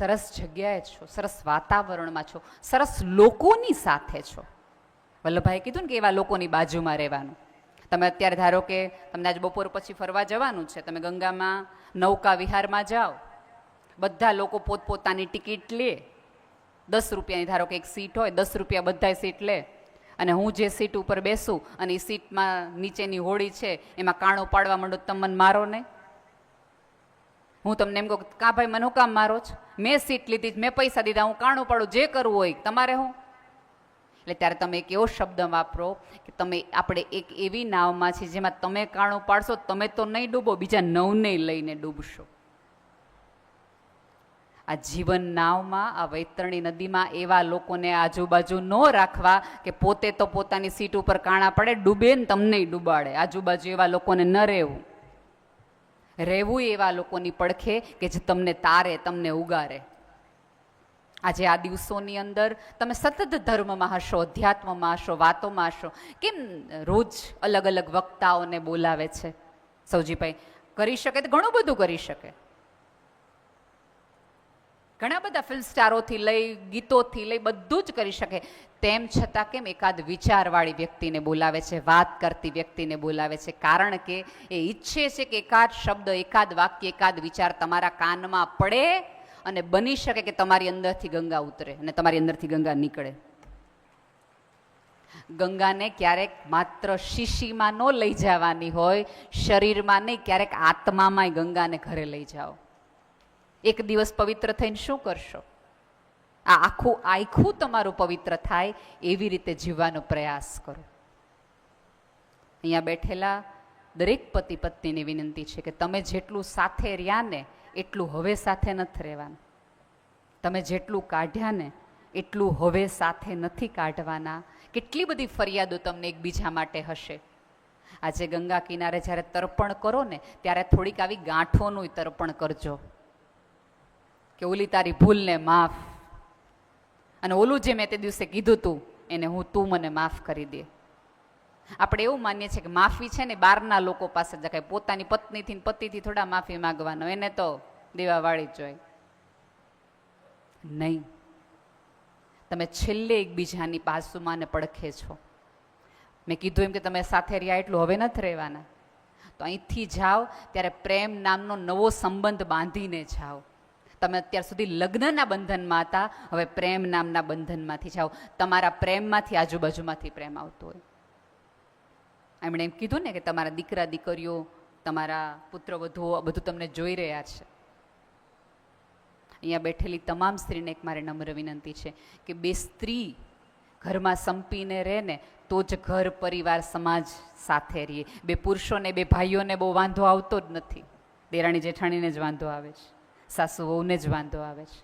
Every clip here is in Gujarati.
સરસ જગ્યાએ છો, સરસ વાતાવરણમાં છો, સરસ લોકોની સાથે છો. વલ્લભભાઈ કીધું ને કે એવા લોકોની બાજુમાં રહેવાનું. તમે અત્યારે ધારો કે તમને આજ બપોર પછી ફરવા જવાનું છે, તમે ગંગામાં, નૌકા વિહારમાં જાઓ. બધા લોકો પોતપોતાની ટિકિટ લે. દસ રૂપિયાની ધારો કે એક સીટ હોય, દસ રૂપિયા બધાય સીટ લે. અને હું જે સીટ ઉપર બેસું અને એ સીટમાં નીચેની હોળી છે, એમાં કાણો પાડવા માંડો તો મને મારો નહીં. હું તમને એમ કહું કા ભાઈ મને કામ મારો જ મેં સીટ લીધી છે, મેં પૈસા દીધા હું કાણું પાડું જે કરવું હોય તમારે હું? એટલે ત્યારે તમે એક એવો શબ્દ વાપરો કે તમે આપણે એક એવી નાવમાં છીએ જેમાં તમે કાણું પાડશો તમે તો નહીં ડૂબો બીજા નવને લઈને ડૂબશો. આ જીવન નાવમાં આ વૈતરણી નદીમાં એવા લોકોને આજુબાજુ ન રાખવા કે પોતે તો પોતાની સીટ ઉપર કાણા પડે ડૂબે ને તમને ડૂબાડે. આજુબાજુ એવા લોકોને ન રહેવું. રહેવું એવા લોકોની પડખે કે જે તમને તારે, તમને ઉગારે. આજે આ દિવસોની અંદર તમે સતત ધર્મમાં હશો, અધ્યાત્મમાં હશો, વાતોમાં હશો. કેમ રોજ અલગ અલગ વક્તાઓને બોલાવે છે? સૌજીભાઈ, કરી શકે તો ઘણું બધું કરી શકે. ઘણા બધા ફિલ્મ સ્ટારોથી લઈ, ગીતોથી લઈ બધું જ કરી શકે. તેમ છતાં કેમ એકાદ વિચારવાળી વ્યક્તિને બોલાવે છે, વાત કરતી વ્યક્તિને બોલાવે છે? કારણ કે એ ઈચ્છે છે કે એકાદ શબ્દ, એકાદ વાક્ય, એકાદ વિચાર તમારા કાનમાં પડે અને બની શકે કે તમારી અંદરથી ગંગા ઉતરે અને તમારી અંદરથી ગંગા નીકળે. ગંગાને ક્યારેક માત્ર શીશીમાં ન લઈ જવાની હોય, શરીરમાં નહીં, ક્યારેક આત્મામાંય ગંગાને ઘરે લઈ જાઓ. એક દિવસ પવિત્ર થઈને શું કરશો? આ આખું આખું તમારું પવિત્ર થાય એવી રીતે જીવવાનો પ્રયાસ કરો. અહીંયા બેઠેલા દરેક પતિ પત્નીની વિનંતી છે કે તમે જેટલું સાથે રહ્યા ને એટલું હવે સાથે નથી રહેવાનું. તમે જેટલું કાઢ્યા ને એટલું હવે સાથે નથી કાઢવાના. કેટલી બધી ફરિયાદો તમને એકબીજા માટે હશે. આજે ગંગા કિનારે જ્યારે તર્પણ કરો ને ત્યારે થોડીક આવી ગાંઠોનું તર્પણ કરજો. કે ઓલી તારી ભૂલને માફ. અને ઓલું જે મેં તે દિવસે કીધું તું, એને હું તું મને માફ કરી દે. આપણે એવું માનીએ છીએ કે માફી છે ને બહારના લોકો પાસે જ કાંઈ પોતાની પત્નીથી પતિથી થોડા માફી માગવાનો. એને તો દેવાવાળી જ હોય. નહીં. તમે છેલ્લે એકબીજાની બાજુમાં પડખે છો. મેં કીધું એમ કે તમે સાથે રહ્યા એટલું હવે નથી રહેવાના. તો અહીંથી જાઓ, ત્યારે પ્રેમ નામનો નવો સંબંધ બાંધીને જાઓ. તમે અત્યાર સુધી લગ્નના બંધનમાં હતા, હવે પ્રેમ નામના બંધનમાંથી જાઓ. તમારા પ્રેમમાંથી આજુબાજુમાંથી પ્રેમ આવતો હોય. એમણે એમ કીધું ને કે તમારા દીકરા, દીકરીઓ, તમારા પુત્ર વધુઓ બધું તમને જોઈ રહ્યા છે. અહીંયા બેઠેલી તમામ સ્ત્રીને એક મારે નમ્ર વિનંતી છે કે બે સ્ત્રી ઘરમાં સંપીને રહે ને તો જ ઘર, પરિવાર, સમાજ સાથે રહીએ. બે પુરુષોને, બે ભાઈઓને બહુ વાંધો આવતો જ નથી. દેરાણી જેઠાણીને જ વાંધો આવે છે. સાસુ વહુને જ વાંધો આવે છે.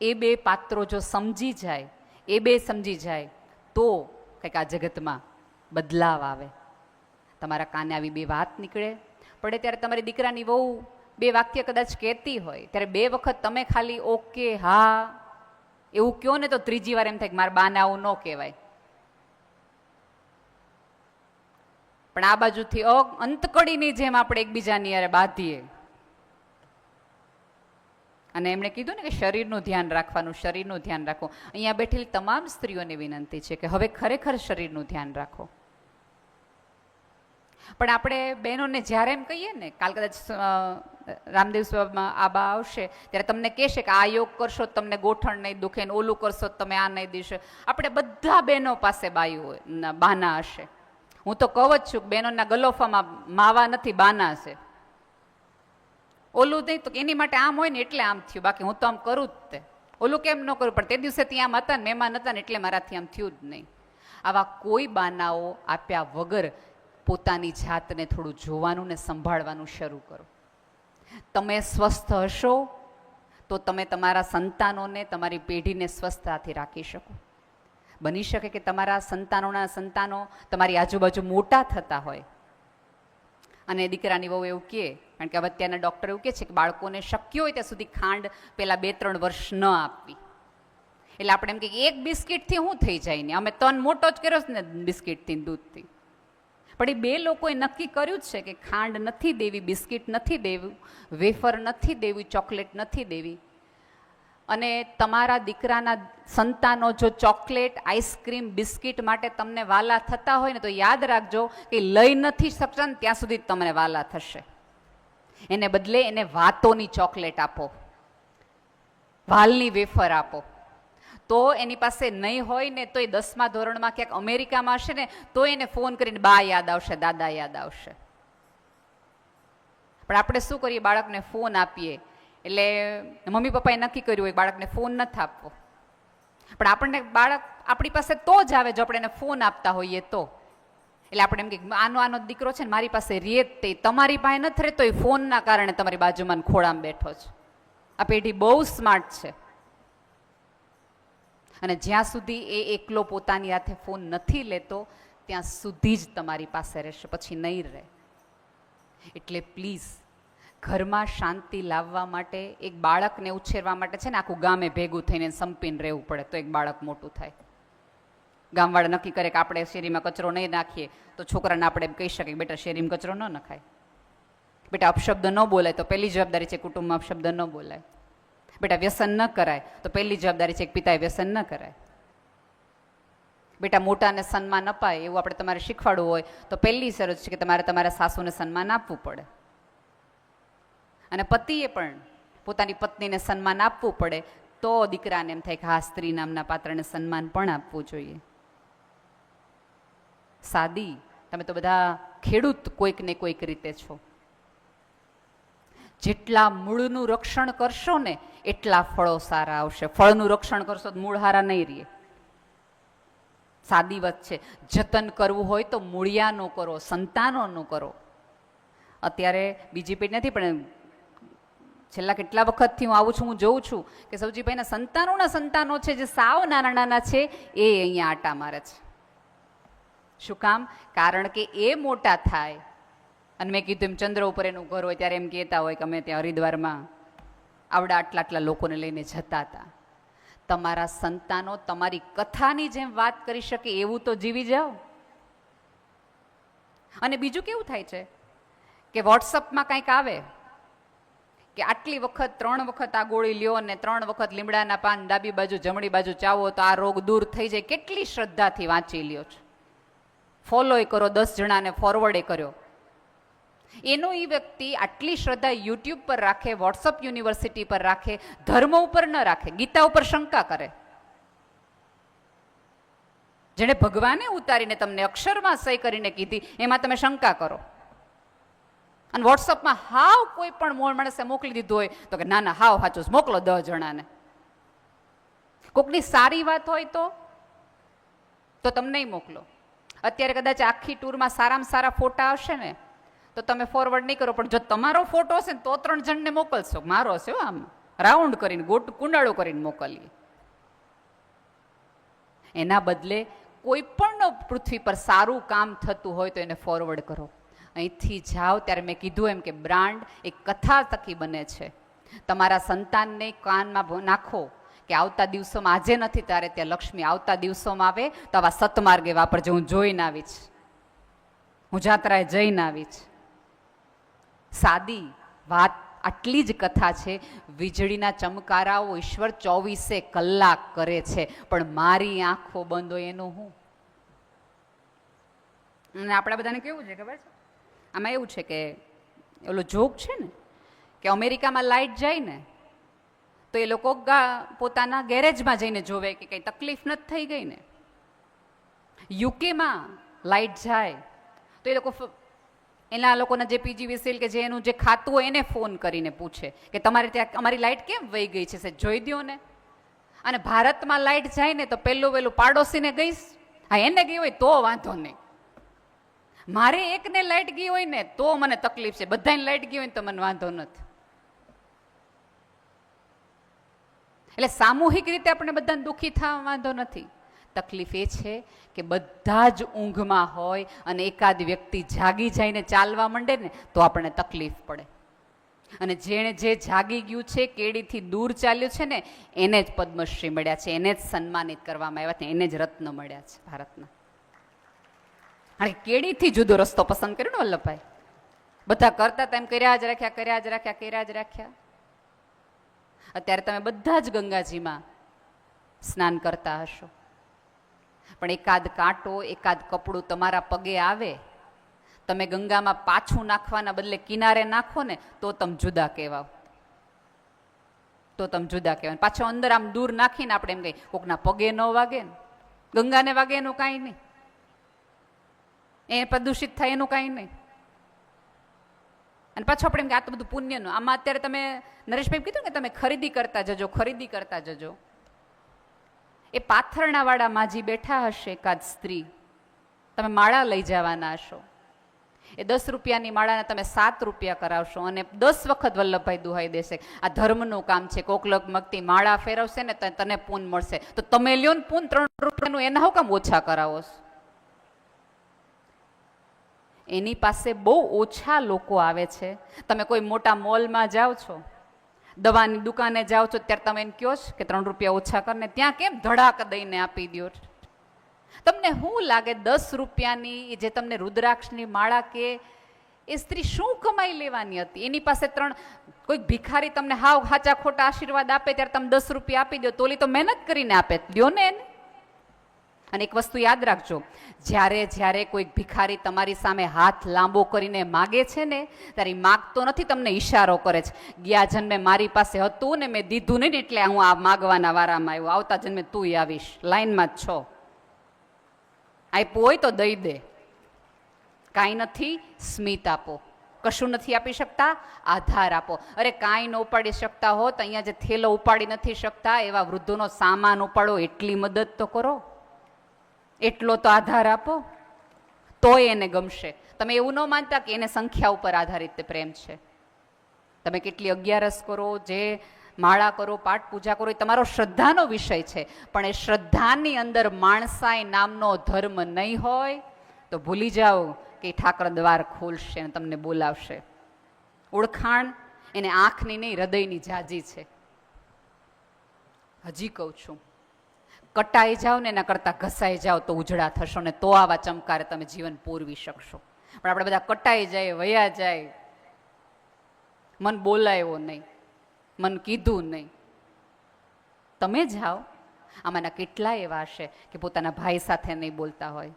એ બે પાત્રો જો સમજી જાય, એ બે સમજી જાય, તો કંઈક આ જગતમાં બદલાવ આવે. તમારા કાને આવી બે વાત નીકળે. પડે ત્યારે તમારી દીકરાની વહુ બે વાક્ય કદાચ કહેતી હોય, ત્યારે બે વખત તમે ખાલી ઓકે, હા, એવું કહો ને તો ત્રીજી વાર એમ થાય કે મારા બાને આવું ન કહેવાય. પણ આ બાજુથી અ અંતકડીની જેમ આપણે એકબીજાની યારે બાંધીએ. અને એમણે કીધું ને કે શરીરનું ધ્યાન રાખવાનું, શરીરનું ધ્યાન રાખો અહીંયા બેઠેલી તમામ સ્ત્રીઓને વિનંતી છે કે હવે ખરેખર શરીરનું ધ્યાન રાખો. પણ આપણે બહેનોને જ્યારે એમ કહીએ ને, કાલ કદાચ રામદેવ સ્વામીમાં આબા આવશે, ત્યારે તમને કહેશે કે આ યોગ કરશો તમને ગોઠણ નહીં દુખે ને ઓલું કરશો તમે આ નહીં દેશે. આપણે બધા બહેનો પાસે બાયું બાના હશે. હું તો કહું જ છું બહેનોના ગલોફામાં માવા નથી, બાના છે. ઓલું નહીં તો એની માટે આમ હોય ને એટલે આમ થયું. બાકી હું તો આમ કરું જ તે. ઓલું કેમ ન કરું? પણ તે દિવસે ત્યાં આમ હતા ને, મહેમાન હતા ને, એટલે મારાથી આમ થયું જ નહીં. આવા કોઈ બાનાઓ આપ્યા વગર પોતાની જાતને થોડું જોવાનું ને સંભાળવાનું શરૂ કરો. તમે સ્વસ્થ હશો તો તમે તમારા સંતાનોને, તમારી પેઢીને સ્વસ્થતાથી રાખી શકો. બની શકે કે તમારા સંતાનોના સંતાનો તમારી આજુબાજુ મોટા થતા હોય? અને દીકરાની બહુ એવું કહે, કારણ કે હવે અત્યારના ડૉક્ટર એવું કહે છે કે બાળકોને શક્ય હોય ત્યાં સુધી ખાંડ પહેલાં બે ત્રણ વર્ષ ન આપવી. એટલે આપણે એમ કે એક બિસ્કિટથી શું થઈ જાય ને? અમે તન મોટો જ કર્યો છે ને બિસ્કિટથી દૂધથી. પણ એ બે લોકોએ નક્કી કર્યું છે કે ખાંડ નથી દેવી, બિસ્કિટ નથી દેવું, વેફર નથી દેવી, ચોકલેટ નથી દેવી. અને તમારા દીકરાના સંતાનો જો ચોકલેટ, આઈસ્ક્રીમ, બિસ્કિટ માટે તમને વાલા થતા હોય ને, તો યાદ રાખજો કે લઈ નથી શકતા ને, ત્યાં સુધી તમને વાલા થશે. એને બદલે એને વાતોની ચોકલેટ આપો. વાલની વેફર આપો. તો એની પાસે નહીં હોય ને, તો એ દસમા ધોરણમાં ક્યાંક અમેરિકામાં હશે ને, તો એને ફોન કરીને, બા, યાદ આવશે, દાદા, યાદ આવશે. પણ આપણે શું કરીએ? બાળકને ફોન આપીએ. એટલે મમ્મી પપ્પાએ નક્કી કર્યું હોય બાળકને ફોન નથી આપવો. પણ આપણને બાળક આપણી પાસે તો જ આવે જો આપણે એને ફોન આપતા હોઈએ તો. એટલે આપણે એમ કે આનો આનો દીકરો છે ને મારી પાસે રેત તે, તમારી પાસે નથી રહેતો એ ફોનના કારણે તમારી બાજુમાં ખોળામાં બેઠો છે. આ પેઢી બહુ સ્માર્ટ છે. અને જ્યાં સુધી એ એકલો પોતાની હાથે ફોન નથી લેતો, ત્યાં સુધી જ તમારી પાસે રહેશે, પછી નહીં રહે. એટલે પ્લીઝ ઘરમાં શાંતિ લાવવા માટે, એક બાળકને ઉછેરવા માટે છે ને આખું ગામે ભેગું થઈને સંપીને રહેવું પડે, તો એક બાળક મોટું થાય. ગામવાળા નક્કી કરે કે આપણે શેરીમાં કચરો નહીં નાખીએ, તો છોકરાને આપણે એમ કહી શકીએ બેટા શેરીમાં કચરો ન નખાય. બેટા અપશબ્દ ન બોલાય, તો પહેલી જવાબદારી છે કુટુંબમાં અપશબ્દ ન બોલાય. બેટા વ્યસન ન કરાય, તો પહેલી જવાબદારી છે કે પિતાએ વ્યસન ન કરાય. બેટા મોટાને સન્માન અપાય, એવું આપણે તમારે શીખવાડવું હોય, તો પહેલી શરત છે કે તમારે તમારા સાસુને સન્માન આપવું પડે. અને પતિએ પણ પોતાની પત્નીને સન્માન આપવું પડે, તો દીકરાને એમ થાય કે હા, સ્ત્રી નામના પાત્રને સન્માન પણ આપવું જોઈએ. સાદી, તમે તો બધા ખેડૂત કોઈક ને કોઈક રીતે છો. જેટલા મૂળનું રક્ષણ કરશો ને, એટલા ફળો સારા આવશે. ફળનું રક્ષણ કરશો તો મૂળ હારા નહીં રહીએ. સાદી વાત છે. જતન કરવું હોય તો મૂળિયાનો કરો, સંતાનોનું કરો. અત્યારે બીજી પેઢી નથી, પણ છેલ્લા કેટલા વખતથી હું આવું છું, હું જોઉં છું કે સૌજીભાઈના સંતાનોના સંતાનો છે, જે સાવ નાના નાના છે, એ અહીંયા આટા મારે છે. શું કામ? કારણ કે એ મોટા થાય. અને મેં કીધું એમ ચંદ્ર ઉપર એનું ઘર હોય ત્યારે એમ કહેતા હોય કે અમે ત્યાં હરિદ્વારમાં આવડા આટલા આટલા લોકોને લઈને જતા હતા. તમારા સંતાનો તમારી કથાની જેમ વાત કરી શકે એવું તો જીવી જાઓ. અને બીજું કેવું થાય છે? કે વોટ્સઅપમાં કંઈક આવે. કે આટલી વખત, ત્રણ વખત આ ગોળી લ્યો અને ત્રણ વખત લીમડાના પાન ડાબી બાજુ, જમણી બાજુ ચાવો તો આ રોગ દૂર થઈ જાય. કેટલી શ્રદ્ધાથી વાંચી લ્યો છો? ફોલોય કરો, દસ જણાને ફોરવર્ડે કર્યો. એનો એ વ્યક્તિ આટલી શ્રદ્ધા યુટ્યુબ પર રાખે વોટ્સઅપ યુનિવર્સિટી પર રાખે, ધર્મ ઉપર ન રાખે, ગીતા ઉપર શંકા કરે. જેણે ભગવાને ઉતારીને તમને અક્ષરમાં સહી કરીને કીધી, એમાં તમે શંકા કરો. અને વોટ્સઅપમાં હાવ કોઈ પણ મોળ માણસે મોકલી દીધું હોય તો કે, ના ના, હાવ સાચું મોકલો દસ જણાને. કોકની સારી વાત હોય તો તો તમને મોકલો. અત્યારે કદાચ આખી ટૂરમાં સારામાં સારા ફોટા હશે ને, તો તમે ફોરવર્ડ નહીં કરો, પણ જો તમારો ફોટો હશે ને, તો ત્રણ જણને મોકલશો. મારો હશે આમ. રાઉન્ડ કરીને, ગોટ, કુંડાળો કરીને મોકલીએ. એના બદલે કોઈ પણ પૃથ્વી પર સારું કામ થતું હોય તો એને ફોરવર્ડ કરો. અહીંથી જાઓ ત્યારે મેં કીધું એમ કે બ્રાન્ડ એક કથા તકી બને છે. તમારા સંતાનને કાનમાં નાખો કે આવતા દિવસોમાં આજે નથી ત્યારે ત્યાં લક્ષ્મી, આવતા દિવસોમાં આવે તો આવા સતમાર્ગે વાપરજો હું જોઈને આવીશ. હું જાત્રાએ જઈને આવીશ. સાદી વાત આટલી જ કથા છે. વીજળીના ચમકારાઓ ઈશ્વર ચોવીસે કલાક કરે છે. પણ મારી આંખો બંધ હોય એનું હું? અને આપણા બધાને કેવું છે ખબર છે? આમાં એવું છે કે ઓલો જોક છે ને, કે અમેરિકામાં લાઇટ જાય ને, તો એ લોકો પોતાના ગેરેજમાં જઈને જોવે કે કંઈ તકલીફ નથી થઈ ગઈ ને. યુકેમાં લાઇટ જાય, તો એ લોકો એના લોકોના જે પીજીવીસીએલ કે જે એનું જે ખાતું હોય એને ફોન કરીને પૂછે કે તમારે ત્યાં, અમારી લાઇટ કેમ વહી ગઈ છે સાહેબ, જોઈ દો ને. અને ભારતમાં લાઇટ જાય ને તો પહેલું વહેલું પાડોશીને ગઈશ. હા, એને ગઈ હોય તો વાંધો નહીં. મારે એકને લાઇટ ગઈ હોય ને તો મને તકલીફ છે. બધાને લાઇટ ગઈ હોય તો મને વાંધો નથી. એટલે સામૂહિક રીતે આપણે બધાને દુઃખી થવા વાંધો નથી. તકલીફ એ છે કે બધા જ ઊંઘમાં હોય અને એકાદ વ્યક્તિ જાગી જઈને ચાલવા માંડે ને તો આપણને તકલીફ પડે. અને જેણે જે જાગી ગયું છે, કેડીથી દૂર ચાલ્યું છે ને, એને જ પદ્મશ્રી મળ્યા છે, એને જ સન્માનિત કરવામાં આવ્યા છે, એને જ રત્ન મળ્યા છે ભારતના. અને કેડીથી જુદો રસ્તો પસંદ કર્યો ને વલ્લભભાઈ? બધા કરતા તેમ કર્યા જ રાખ્યા, કર્યા જ રાખ્યા, કર્યા જ રાખ્યા. અત્યારે તમે બધા જ ગંગાજીમાં સ્નાન કરતા હશો. પણ એકાદ કાંટો, એકાદ કપડું તમારા પગે આવે, તમે ગંગામાં પાછું નાખવાના બદલે કિનારે નાખો ને, તો તમે જુદા કહેવાઓ. તો તમે જુદા કહેવાય. પાછો અંદર આમ દૂર નાખીને આપણે એમ કહીએ, કોકના પગે ન વાગે ને, ગંગાને વાગે એનું કાંઈ નહીં. એ પ્રદૂષિત થાય એનું કાંઈ નહીં. અને પાછું આપણે એમ કે આ તો બધું પુણ્યનું. આમાં અત્યારે તમે નરેશભાઈ કીધું કે તમે ખરીદી કરતા જજો, ખરીદી કરતા જજો. એ પાથરણાવાળા માજી બેઠા હશે એકાદ સ્ત્રી. તમે માળા લઈ જવાના હશો. એ દસ રૂપિયાની માળાને તમે સાત રૂપિયા કરાવશો અને દસ વખત વલ્લભભાઈ દુહાઈ દેશે. આ ધર્મનું કામ છે. કોકલક મગતી માળા ફેરવશે ને તને પૂન મળશે. તો તમે લ્યો ને પૂન ત્રણ રૂપિયાનું એના હું કામ ઓછા કરાવો છો? એની પાસે બહુ ઓછા લોકો આવે છે. તમે કોઈ મોટા મોલમાં જાઓ છો, દવાની દુકાને જાઓ છો, ત્યારે તમે એમ કહો છો કે ત્રણ રૂપિયા ઓછા કરીને, ત્યાં કેમ ધડાક દઈને આપી દો તમને શું લાગે દસ રૂપિયાની જે તમને રુદ્રાક્ષની માળા કે, એ સ્ત્રી શું કમાઈ લેવાની હતી? એની પાસે ત્રણ, કોઈક ભિખારી તમને હાવ હાચા ખોટા આશીર્વાદ આપે, ત્યારે તમે દસ રૂપિયા આપી દો તોલી તો મહેનત કરીને આપે. દો ને એને. અને એક વસ્તુ યાદ રાખજો, જ્યારે જ્યારે કોઈક ભિખારી તમારી સામે હાથ લાંબો કરીને માગે છે ને ત્યારે માગતો નથી, તમને ઈશારો કરે છે. ગયા જન્મે મારી પાસે હતું ને, મેં દીધું નહીં એટલે હું આ માગવાના વારામાં આવ્યો. આવતા જન્મે તું આવીશ. લાઈનમાં જ છો. આપ્યું હોય તો દઈ દે. કાંઈ નથી, સ્મિત આપો. કશું નથી આપી શકતા, આધાર આપો. અરે, કાંઈ ન ઉપાડી શકતા હો તો અહીંયા જે થેલો ઉપાડી નથી શકતા, એવા વૃદ્ધોનો સામાન ઉપાડો, એટલી મદદ તો કરો. એટલો તો આધાર આપો, તોય એને ગમશે. તમે એવું ન માનતા કે એને સંખ્યા ઉપર આધારિત પ્રેમ છે. તમે કેટલી અગિયારસ કરો, જે માળા કરો, પાઠ પૂજા કરો, એ તમારો શ્રદ્ધાનો વિષય છે. પણ એ શ્રદ્ધાની અંદર માણસાઈ નામનો ધર્મ નહીં હોય, તો ભૂલી જાઓ કે ઠાકર દ્વાર ખોલશે અને તમને બોલાવશે. ઓળખાણ એને આંખની નહીં, હૃદયની જાજી છે. હજી કહું છું કટાઈ જાઓ ને એના કરતાં ઘસાઈ જાઓ તો ઉજળા થશો ને તો આવા ચમકારે તમે જીવન પૂરવી શકશો. પણ આપણે બધા કટાઈ જાય, વયા જાય. મન બોલાયો નહીં. મન કીધું નહીં. તમે જાઓ આમાંના કેટલા એવા હશે કે પોતાના ભાઈ સાથે નહીં બોલતા હોય.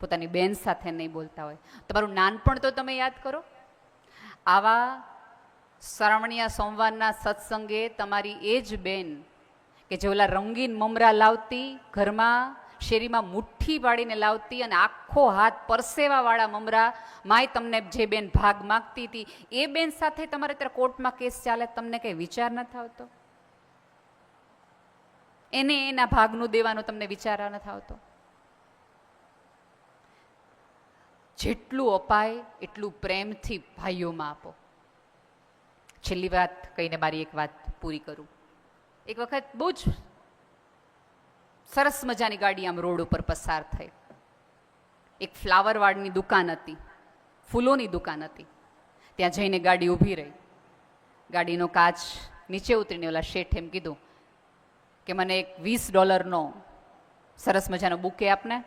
પોતાની બેન સાથે નહીં બોલતા હોય. તમારું નાનપણ તો તમે યાદ કરો. આવા શ્રાવણીયા સોમવારના સત્સંગે તમારી એ જ બેન કે જે ઓલા રંગીન મમરા લાવતી, ઘરમાં શેરીમાં મુઠ્ઠી વાળીને લાવતી અને આખો હાથ પરસેવાવાળા મમરા, માય તમને જે બેન ભાગ માગતી હતી, એ બેન સાથે તમારે ત્યારે કોર્ટમાં કેસ ચાલે તમને કંઈ વિચાર નથી આવતો? એને એના ભાગનું દેવાનો તમને વિચાર નથી આવતો? જેટલું અપાય, એટલું પ્રેમથી ભાઈઓમાં આપો. છેલ્લી વાત કહીને મારી એક વાત પૂરી કરું. એક વખત બહુ જ સરસ મજાની ગાડી આમ રોડ ઉપર પસાર થઈ. એક ફ્લાવર વાળની દુકાન હતી, ફૂલોની દુકાન હતી. ત્યાં જઈને ગાડી ઊભી રહી. ગાડીનો કાચ નીચે ઉતરીને ઓલા શેઠ એમ કીધું કે મને એક વીસ ડોલરનો સરસ મજાનો બુકે આપને.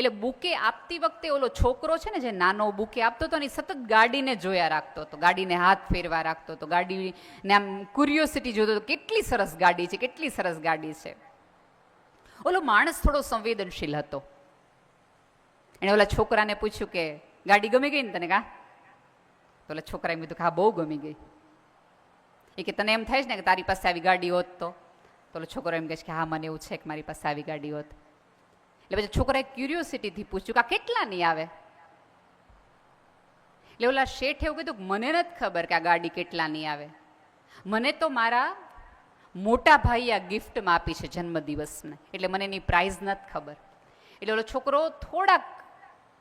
એટલે બુકે આપતી વખતે ઓલો છોકરો છે ને જે નાનો બુકે આપતો હતો ને ઈ સતત ગાડીને જોયા રાખતો હતો. ગાડીને હાથ ફેરવા રાખતો હતો. ગાડીને આમ ક્યુરિયોસિટી જોતો હતો. કેટલી સરસ ગાડી છે, કેટલી સરસ ગાડી છે. ઓલો માણસ થોડો સંવેદનશીલ હતો. એણે ઓલા છોકરાને પૂછ્યું કે, ગાડી ગમી ગઈ ને તને કા? તો ઓલા છોકરાએ કીધું કે, હા, બહુ ગમી ગઈ. એ કે, તને એમ થાય છે ને કે તારી પાસે આવી ગાડી હોત તો? તો ઓલો છોકરો એમ કહે છે કે, હા, મને એવું છે કે મારી પાસે આવી ગાડી હોત. એટલે પછી છોકરાએ ક્યુરિયોસિટીથી પૂછ્યું કે આ નહીં આવે? એટલે ઓલા શેઠે એવું કીધું મને નથી ખબર કે આ ગાડી કેટલા નહીં આવે. મને તો મારા મોટા ભાઈએ આ ગિફ્ટમાં આપી છે જન્મદિવસને. એટલે મને એની પ્રાઇઝ નથી ખબર. એટલે ઓલો છોકરો થોડાક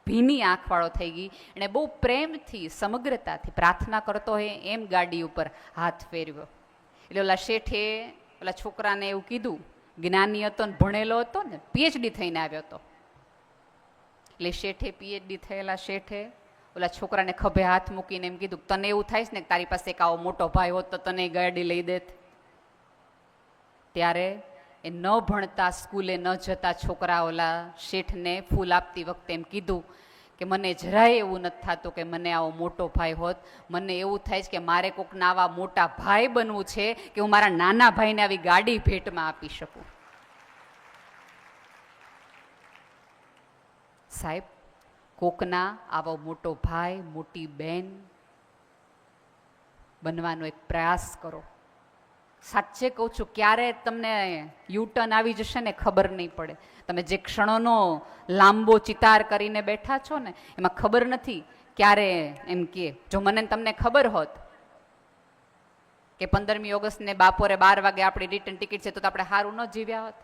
ભીની આંખવાળો થઈ ગઈ એણે બહુ પ્રેમથી, સમગ્રતાથી પ્રાર્થના કરતો હોય એમ ગાડી ઉપર હાથ ફેરવ્યો. એટલે ઓલા શેઠે, ઓલા છોકરાને એવું કીધું જ્ઞાની હતો ને, ભણેલો હતો ને પીએચડી થઈને આવ્યો હતો. એટલે શેઠે પીએચડી થયેલા શેઠે ઓલા છોકરાને ખભે હાથ મૂકીને એમ કીધું, તને એવું થાય છે ને તારી પાસે એક આવો મોટો ભાઈ હોત તો તને ગાડી લઈ દેત. ત્યારે એ ન ભણતા, સ્કૂલે ન જતા છોકરા ઓલા શેઠને ફૂલ આપતી વખતે એમ કીધું કે મને જરાય એવું નથી થતું કે મને આવો મોટો ભાઈ હોત. મને એવું થાય છે કે મારે કોકના આવા મોટા ભાઈ બનવું છે કે હું મારા નાના ભાઈને આવી ગાડી ભેટમાં આપી શકું. સાહેબ, કોકના આવો મોટો ભાઈ, મોટી બેન બનવાનો એક પ્રયાસ કરો. સાચે કહું છું, ક્યારે તમને યુટર્ન આવી જશે ને ખબર નહીં પડે. તમે જે ક્ષણોનો લાંબો ચિતાર કરીને બેઠા છો ને, એમાં ખબર નથી ક્યારે એમ કે, જો મને તમને ખબર હોત કે પંદરમી ઓગસ્ટને બાપોરે બાર વાગે આપણી રિટર્ન ટિકિટ છે, તો આપણે સારું ન જીવ્યા હોત.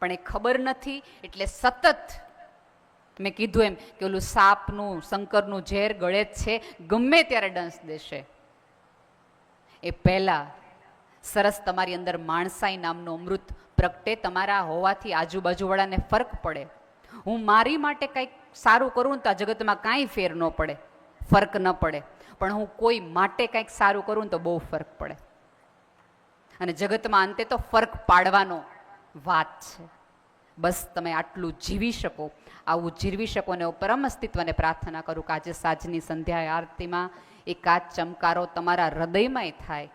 પણ એ ખબર નથી, એટલે સતત મેં કીધું એમ કે ઓલું સાપનું, શંકરનું ઝેર ગળે જ છે, ગમે ત્યારે ડંસ દેશે. એ પહેલાં સરસ તમારી અંદર માણસાઈ નામનું અમૃત પ્રગટે, તમારા હોવાથી આજુબાજુવાળાને ફરક પડે. હું મારી માટે કંઈક સારું કરું ને તો આ જગતમાં કાંઈ ફેર ન પડે, ફરક ન પડે. પણ હું કોઈ માટે કંઈક સારું કરું ને તો બહુ ફરક પડે. અને જગતમાં અંતે તો ફરક પાડવાનો વાત છે. બસ તમે આટલું જીવી શકો, આવું જીરવી શકો અને પરમ અસ્તિત્વને પ્રાર્થના કરું કે આજે સાંજની સંધ્યા આરતીમાં એકાદ ચમકારો તમારા હૃદયમાંય થાય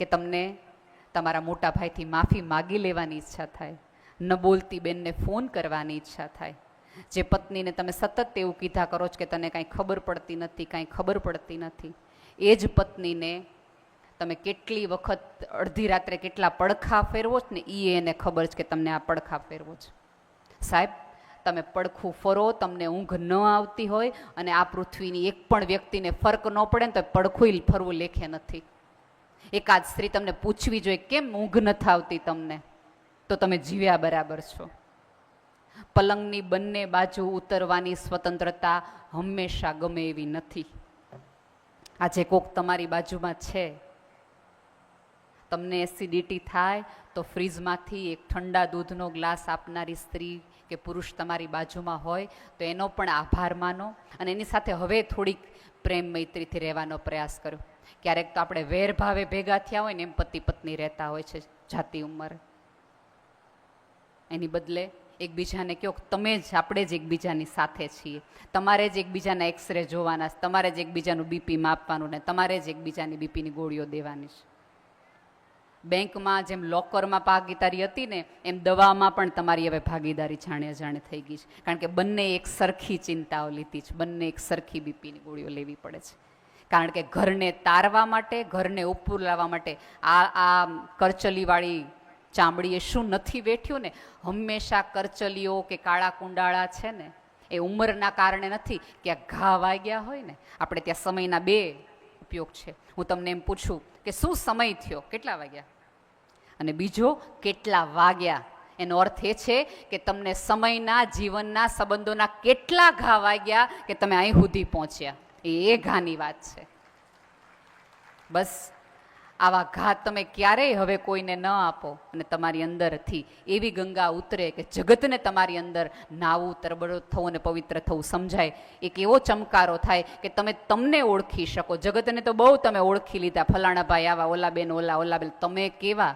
કે તમને તમારા મોટા ભાઈથી માફી માગી લેવાની ઈચ્છા થાય, ન બોલતી બેનને ફોન કરવાની ઈચ્છા થાય, જે પત્નીને તમે સતત એવું કીધા કરો છો કે તને કાંઈ ખબર પડતી નથી, કાંઈ ખબર પડતી નથી, એ જ પત્નીને તમે કેટલી વખત અડધી રાત્રે કેટલા પડખા ફેરવો છો ને એ એને ખબર છે કે તમને આ પડખા ફેરવો છે. સાહેબ તમે પડખું ફરો, તમને ઊંઘ ન આવતી હોય અને આ પૃથ્વીની એક પણ વ્યક્તિને ફરક ન પડે ને તો પડખું ફરવું લેખે નથી. એકાદ સ્ત્રી તમને પૂછવી જોઈએ, કેમ ઊંઘ નથી આવતી તમને? તો તમે જીવ્યા બરાબર છો. પલંગની બંને બાજુ ઉતરવાની સ્વતંત્રતા હંમેશા ગમે એવી નથી. આજે કોક તમારી બાજુમાં છે. તમને એસિડિટી થાય તો ફ્રીજમાંથી એક ઠંડા દૂધનો ગ્લાસ આપનારી સ્ત્રી કે પુરુષ તમારી બાજુમાં હોય, તો એનો પણ આભાર માનો અને એની સાથે હવે થોડીક પ્રેમ મૈત્રીથી રહેવાનો પ્રયાસ કર્યો ક્યારેક તો આપણે વેર ભાવે ભેગા થયા હોય ને એમ પતિ પત્ની રહેતા હોય છે જાતિ ઉંમર. એની બદલે એકબીજાને કહો તમે જ, આપણે જ એકબીજાની સાથે છીએ. તમારે જ એકબીજાના એક્સરે જોવાના તમારે જ એકબીજાનું બીપી માપવાનું ને તમારે જ એકબીજાની બીપીની ગોળીઓ દેવાની છે. બેંકમાં જેમ લોકરમાં ભાગીદારી હતી ને, એમ દવામાં પણ તમારી હવે ભાગીદારી જાણે અજાણે થઈ ગઈ છે. કારણ કે બંને એક સરખી ચિંતાઓ લીધી છે. બંને એક સરખી બીપીની ગોળીઓ લેવી પડે છે. કારણ કે ઘરને તારવા માટે, ઘરને ઉપર લાવવા માટે આ આ કરચલીવાળી ચામડીએ શું નથી વેઠ્યું ને? હંમેશા કરચલીઓ કે કાળા કુંડાળા છે ને, એ ઉંમરના કારણે નથી. કે આ ઘા વાગ્યા હોય ને, આપણે ત્યાં સમયના બે ઉપયોગ છે. હું તમને એમ પૂછું કે શું સમય થયો? કેટલા વાગ્યા? અને બીજો, કેટલા વાગ્યા? એનો અર્થ એ છે કે તમને સમયના, જીવનના સંબંધોના કેટલા ઘા વાગ્યા કે તમે અહીં સુધી પહોંચ્યા? એ ઘાની વાત છે. બસ, આવા ઘા તમે ક્યારેય હવે કોઈને ન આપો અને તમારી અંદરથી એવી ગંગા ઉતરે કે જગતને તમારી અંદર નાવું, તરબડો થવું અને પવિત્ર થવું સમજાય. એક એવો ચમકારો થાય કે તમે તમને ઓળખી શકો. જગતને તો બહુ તમે ઓળખી લીધા. ફલાણા ભાઈ આવા, ઓલા બેન, ઓલા ઓલા બેન. તમે કેવા?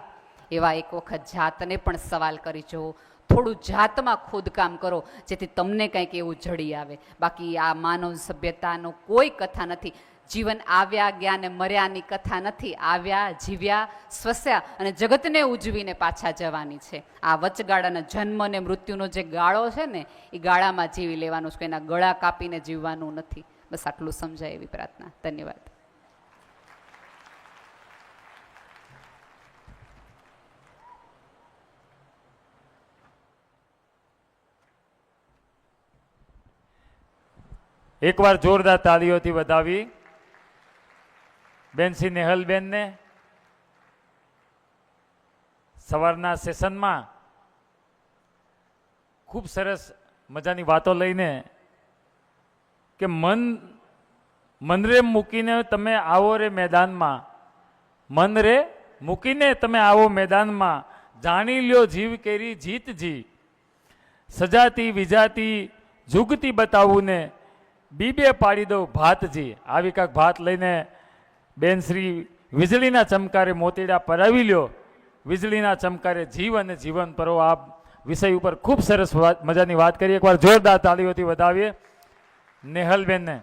એવા એક વખત જાતને પણ સવાલ કરી જુઓ. થોડું જાતમાં ખોદકામ કરો, જેથી તમને કંઈક એવું જડી આવે. બાકી આ માનવ સભ્યતાનો કોઈ કથા નથી. જીવન આવ્યા ગયા ને મર્યાની કથા નથી. આવ્યા, જીવ્યા, સ્વસ્યા અને જગતને ઉજવીને પાછા જવાની છે. આ વચગાળાના જન્મ અને મૃત્યુનો જે ગાળો છે ને, એ ગાળામાં જીવી લેવાનું છે. એના ગળા કાપીને જીવવાનું નથી. બસ આટલું સમજાય એવી પ્રાર્થના. ધન્યવાદ. એકવાર જોરદાર તાળીઓથી વધાવી. બેન શ્રી નેહલબેનને સવારના સેશનમાં ખૂબ સરસ મજાની વાતો લઈને કે મન મનરે મૂકીને તમે આવો રે મેદાનમાં. મન રે મૂકીને તમે આવો મેદાનમાં. જાણી લ્યો જીવ કેરી જીત જી. સજાતી વિજાતી જુગતી બતાવું ને બીબે પાડી દઉં ભાતજી. આવી કાંક ભાત લઈને બેનશ્રી વીજળીના ચમકારે મોતીડા પરાવી લ્યો. વીજળીના ચમકારે જીવ અને જીવન પરો. આ વિષય ઉપર ખૂબ સરસ મજાની વાત કરી એકવાર જોરદાર તાળીઓથી વધાવીએ. નેહલબેનને